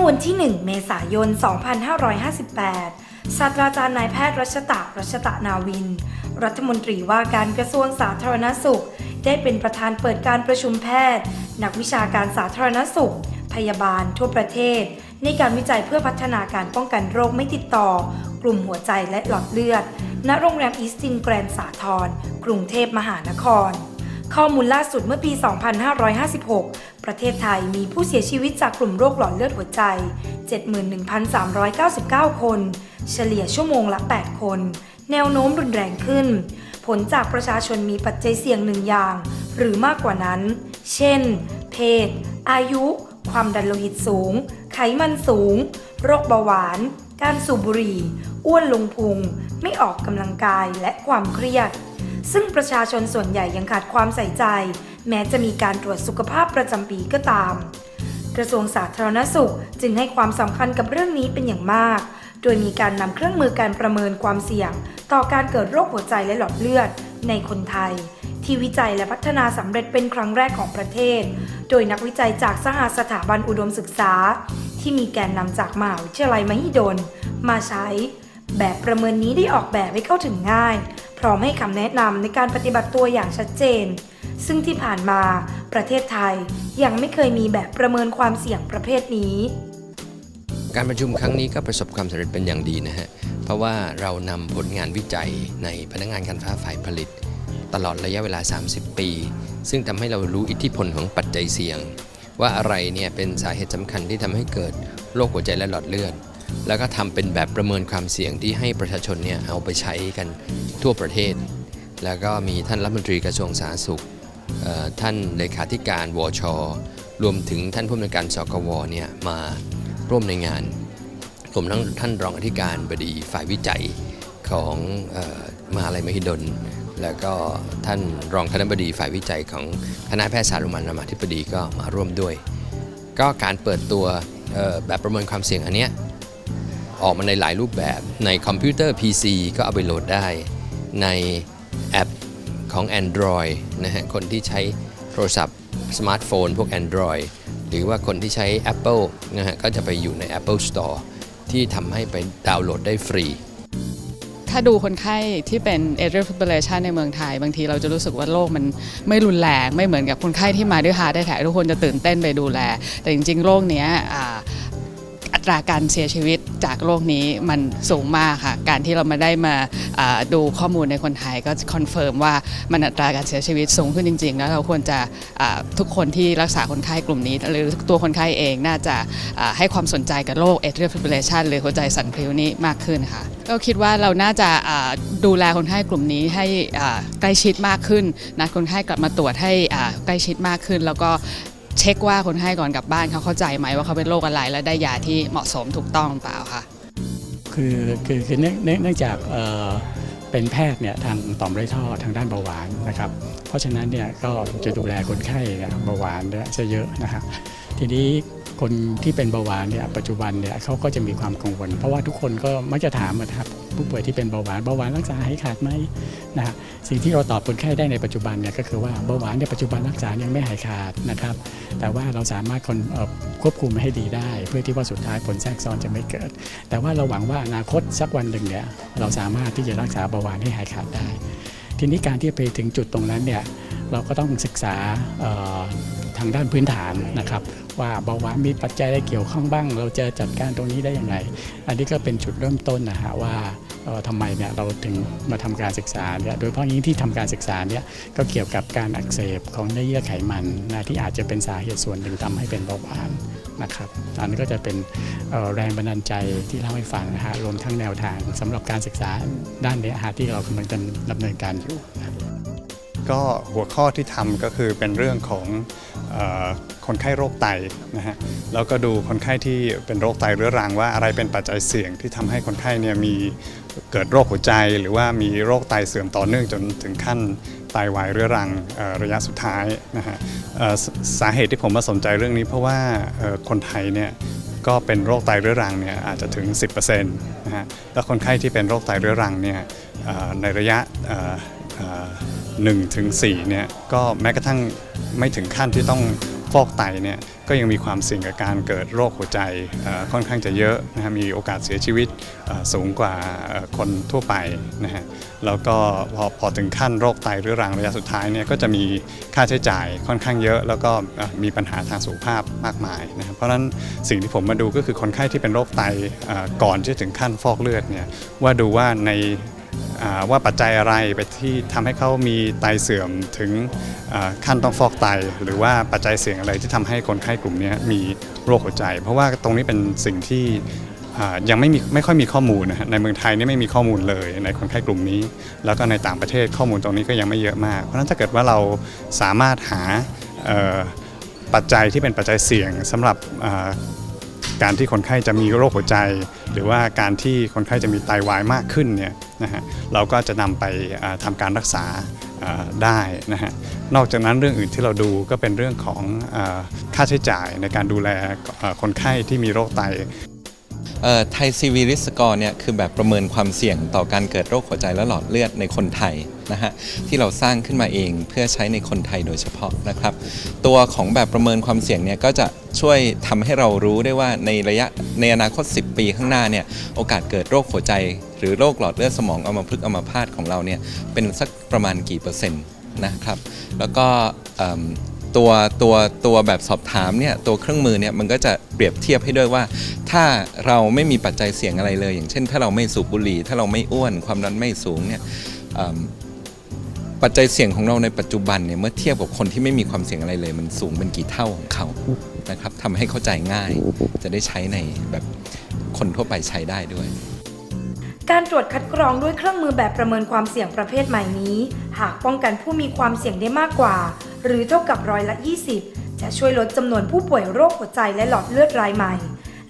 มื่อวันที่ 1 เมษายน 2558 ศาสตราจารย์นายแพทย์รัชตะรัชตะนาวิน รัฐมนตรีว่าการกระทรวงสาธารณสุข ได้เป็นประธานเปิดการประชุมแพทย์ นักวิชาการสาธารณสุข พยาบาล ทั่วประเทศ ในการวิจัยเพื่อพัฒนาการป้องกันโรคไม่ติดต่อ กลุ่มหัวใจและหลอดเลือด ณ โรงแรมอีสตินแกรนด์สาทรกรุงเทพมหานคร ข้อมูลล่าสุดเมื่อปี 2556 ประเทศไทยมีผู้เสียชีวิตจากกลุ่มโรคหลอดเลือดหัวใจ 71,399 คน เฉลี่ยชั่วโมงละ 8 คน แนวโน้มรุนแรงขึ้น ผลจากประชาชนมีปัจจัยเสี่ยงหนึ่งอย่าง หรือมากกว่านั้น เช่น เพศ อายุ ความดันโลหิตสูง ไขมันสูง โรคเบาหวาน การสูบบุหรี่ อ้วนลงพุง ไม่ออกกำลังกายและความเครียด ซึ่งประชาชนส่วนใหญ่ยังขาดความใส่ใจ แม้จะมีการตรวจสุขภาพประจำปีก็ตาม กระทรวงสาธารณสุขจึงให้ความสำคัญกับเรื่องนี้เป็นอย่างมาก โดยมีการนำเครื่องมือการประเมินความเสี่ยง ต่อการเกิดโรคหัวใจและหลอดเลือด ในคนไทย ที่วิจัยและพัฒนาสำเร็จเป็นครั้งแรกของประเทศ โดยนักวิจัยจากสหสถาบันอุดมศึกษา ที่มีแกนนำจากมหาวิทยาลัยมหิดล มาใช้ แบบประเมินนี้ได้ออกแบบให้เข้าถึงง่าย พร้อมให้คำแนะนำในการปฏิบัติตัวอย่างชัดเจน ซึ่งที่ผ่านมาประเทศไทยยังไม่เคยมีแบบประเมินความเสี่ยงประเภทนี้ การประชุมครั้งนี้ก็ประสบความสำเร็จเป็นอย่างดีนะฮะ เพราะว่าเรานำผลงานวิจัยในพนักงานการฟ้าฝ่ายผลิต ตลอดระยะเวลา 30 ปี ซึ่งทำให้เรารู้อิทธิพลของปัจจัยเสี่ยง ว่าอะไรเนี่ยเป็นสาเหตุสำคัญที่ทำให้เกิดโรคหัวใจและหลอดเลือด แล้วก็ทำเป็นแบบประเมินความเสี่ยงที่ให้ประชาชนเนี่ยเอาไปใช้กันทั่วประเทศ แล้วก็มีท่านรัฐมนตรีกระทรวงสาธารณสุขท่านเลขาธิการวช รวมถึงท่านผู้อำนวยการสกวเนี่ยมาร่วมในงานรวมทั้งท่านรองอธิการบดีฝ่ายวิจัยของออมหาลัยมหิดล แล้วก็ท่านรองคณบดีฝ่ายวิจัยของคณะแพทยศาสตร์โรงพยาบาลรามาธิบดีก็มาร่วมด้วย ก็การเปิดตัวแบบประเมินความเสี่ยงอันเนี้ย ออกมาในหลายรูปแบบ ในคอมพิวเตอร์ PC ก็เอาไปโหลดได้ ในแอปของ Android นะฮะ คนที่ใช้โทรศัพท์สมาร์ทโฟนพวก Android หรือว่าคนที่ใช้ Apple นะฮะ ก็จะไปอยู่ใน Apple Store ที่ทำให้ไปดาวน์โหลดได้ฟรี ถ้าดูคนไข้ที่เป็น atrial fibrillation ในเมืองไทย บางทีเราจะรู้สึกว่าโรคมันไม่รุนแรง ไม่เหมือนกับคนไข้ที่มาด้วยฮาร์ดแทกทุกคนจะตื่นเต้นไปดูแล แต่จริงๆ โรคเนี้ยอ่า ตราการเสียชีวิตจากโรคนี้มันสูงมากค่ะ การที่เรามาได้มาดูข้อมูลในคนไทยก็คอนเฟิร์มว่ามันอัตราการเสียชีวิตสูงขึ้นจริง ๆ แล้วเราควรจะทุกคนที่รักษาคนไข้กลุ่มนี้ หรือตัวคนไข้เองน่าจะให้ความสนใจกับโรค atrial fibrillation หรือหัวใจสั่นพลิ้วนี้มากขึ้นค่ะ ก็คิดว่าเราน่าจะดูแลคนไข้กลุ่มนี้ให้ใกล้ชิดมากขึ้นนัดคนไข้กลับมาตรวจให้ใกล้ชิดมากขึ้น แล้วก็ เช็คว่าคนไข้ก่อนกลับบ้านเขาเข้าใจไหมว่าเขาเป็นโรคอะไรและได้ยาที่เหมาะสมถูกต้องเปล่าคะคือคือคือเนื่องจากเป็นแพทย์เนี่ยทางต่อมไร้ท่อทางด้านเบาหวานนะครับ เพราะฉะนั้นเนี่ยก็จะดูแลคนไข้เบาหวานเยจะเยอะนะฮะ ทีนี้คนที่เป็นเบาหวานเนี่ยปัจจุบันเนี่ยเขาก็จะมีความกังวล เพราะว่าทุกคนก็มักจะถามนะครับผู้ป่วยที่เป็นเบาหวานเบาหวานรักษาหายขาดไหมนะฮะสิ่งที่เราตอบคนไข้ได้ในปัจจุบันเนี่ยก็คือว่าเบาหวานในยปัจจุบันรักษายังไม่หายขาดนะครับ แต่ว่าเราสามารถคนควบคุมให้ดีได้ เพื่อที่ว่าสุดท้ายผลแทรกซ้อนจะไม่เกิด แต่ว่าเราหวังว่าอนาคตสักวันหนึ่งเนี่ยเราสามารถที่จะรักษาเบาหวานให้หายขาดได้ ทีนี้การที่ไปถึงจุดตรงนั้นเนี่ยเราก็ต้องศึกษา ทางด้านพื้นฐานนะครับ ว่าเบาหวานมีปัจจัยอะไรเกี่ยวข้องบ้าง เราจะจัดการตรงนี้ได้อย่างไร อันนี้ก็เป็นจุดเริ่มต้นนะฮะว่าทำไมเนี่ยเราถึงมาทำการศึกษาเนี่ยโดยเฉพาะยิ่งที่ทำการศึกษาเนี่ยก็เกี่ยวกับการอักเสบของเนื้อเยื่อไขมันนะที่อาจจะเป็นสาเหตุส่วนหนึ่งทำให้เป็นเบาหวานนะครับอันนี้ก็จะเป็นแรงบันดาลใจที่เล่าให้ฟังนะฮะรวมทั้งแนวทางสำหรับการศึกษาด้านเนี้ยฮะที่เรากำลังดำเนินการอยู่ ก็หัวข้อที่ทำก็คือเป็นเรื่องของออคนไข้โรคไตนะฮะแล้วก็ดูคนไข้ที่เป็นโรคไตเรื้อรังว่าอะไรเป็นปัจจัยเสี่ยงที่ทำให้คนไข้เนี่ยมีเกิดโรคหัวใจ หรือว่ามีโรคไตเสื่อมต่อเนื่องจนถึงขั้นไตวายเรื้อรังระยะสุดท้ายนะฮะสาเหตุที่ผมมาสนใจเรื่องนี้ เพราะว่าคนไทยเนี่ยก็เป็นโรคไตเรื้อรังเนี่ยอาจจะถึง 10%นะฮะแล้วคนไข้ที่เป็นโรคไตเรื้อรังเนี่ยในระยะ 1ถึง4เนี่ยก็แม้กระทั่งไม่ถึงขั้นที่ต้องฟอกไตเนี่ยก็ยังมีความเสี่ยงกับการเกิดโรคหัวใจค่อนข้างจะเยอะนะฮะมีโอกาสเสียชีวิตสูงกว่าคนทั่วไปนะฮะแล้วก็พอพอถึงขั้นโรคไตเรื้อรังระยะสุดท้ายเนี่ยก็จะมีค่าใช้จ่ายค่อนข้างเยอะ แล้วก็มีปัญหาทางสุขภาพมากมายนะครับเพราะฉะนั้นสิ่งที่ผมมาดูก็คือคนไข้ที่เป็นโรคไตก่อนที่ถึงขั้นฟอกเลือดเนี่ยว่าดูว่าใน ว่าปัจจัยอะไรไปที่ทำให้เขามีไตเสื่อมถึงขั้นต้องฟอกไต หรือว่าปัจจัยเสี่ยงอะไรที่ทำให้คนไข้กลุ่มนี้มีโรคหัวใจ เพราะว่าตรงนี้เป็นสิ่งที่ยังไม่มีไม่ค่อยมีข้อมูลนะฮะในเมืองไทยนี่ไม่มีข้อมูลเลย ในคนไข้กลุ่มนี้ แล้วก็ในต่างประเทศข้อมูลตรงนี้ก็ยังไม่เยอะมาก เพราะฉะนั้นถ้าเกิดว่าเราสามารถหาปัจจัยที่เป็นปัจจัยเสี่ยงสำหรับการที่คนไข้จะมีโรคหัวใจ หรือว่าการที่คนไข้จะมีไตวายมากขึ้นเนี่ย นะฮะเราก็จะนำไปทำาการรักษาได้นะฮะนอกจากนั้นเรื่องอื่นที่เราดูก็เป็นเรื่องของค่าใช้จ่ายในการดูแลคนไข้ที่มีโรคไตไทยซีวีริสกอร์เนี่ยคือแบบประเมินความเสี่ยงต่อการเกิดโรคหัวใจและหลอดเลือดในคนไทย นะฮะที่เราสร้างขึ้นมาเองเพื่อใช้ในคนไทยโดยเฉพาะนะครับ ตัวของแบบประเมินความเสี่ยงเนี่ยก็จะช่วยทำให้เรารู้ได้ว่าในระยะในอนาคต 10 ปีข้างหน้าเนี่ยโอกาสเกิดโรคหัวใจ หรือโรคหลอดเลือดสมองอัมพฤกษ์อัมพาตของเราเนี่ยเป็นสักประมาณกี่เปอร์เซ็นต์นะครับแล้วก็ตัวตัวตัวแบบสอบถามเนี่ยตัวเครื่องมือเนี่ยมันก็จะเปรียบเทียบให้ด้วยว่า ถ้าเราไม่มีปัจจัยเสี่ยงอะไรเลย อย่างเช่น ถ้าเราไม่สูบบุหรี่ ถ้าเราไม่อ้วนความดันไม่สูงเนี่ย ปัจจัยเสี่ยงของเราในปัจจุบันเนี่ยเมื่อเทียบกับคนที่ไม่มีความเสี่ยงอะไรเลย มันสูงเป็นกี่เท่าของเขานะครับทำให้เข้าใจง่าย จะได้ใช้ในแบบคนทั่วไปใช้ได้ด้วย การตรวจคัดกรองด้วยเครื่องมือแบบประเมินความเสี่ยงประเภทใหม่นี้ หากป้องกันผู้มีความเสี่ยงได้มากกว่า หรือเท่ากับร้อยละ 20 จะช่วยลดจำนวนผู้ป่วยโรคหัวใจและหลอดเลือดรายใหม่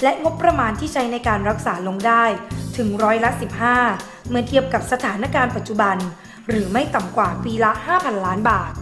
และงบประมาณที่ใช้ในการรักษาลงได้ ถึงร้อยละ 15 เมื่อเทียบกับสถานการณ์ปัจจุบัน หรือไม่ต่ำกว่าปีละ 5,000 ล้านบาท